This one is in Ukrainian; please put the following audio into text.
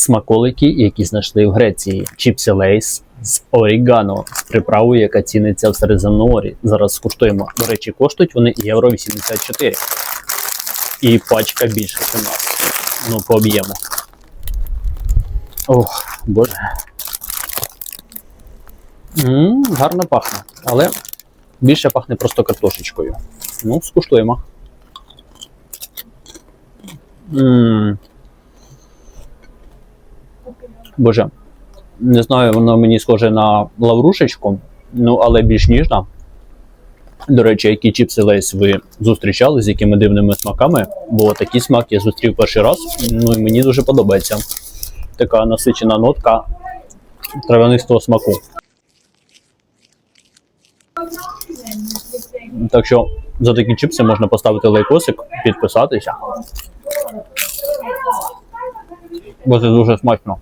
Смаколики, які знайшли в Греції. Чіпси Лейс з орігано з приправою, яка ціниться в Середземноморі. Зараз скуштуємо. До речі, коштують вони євро 84. І пачка більше, у. Ну, по об'єму. Ох, боже. м гарно пахне, але більше пахне просто картошечкою. Ну, скуштуємо. м Боже, не знаю, воно мені схоже на лаврушечку, ну але більш ніжна. До речі, які чіпси лейс ви зустрічали, з якими дивними смаками, бо такий смак я зустрів перший раз, ну і мені дуже подобається. Така насичена нотка травянистого смаку. Так що за такі чіпси можна поставити лайкосик, підписатися. Бо це дуже смачно.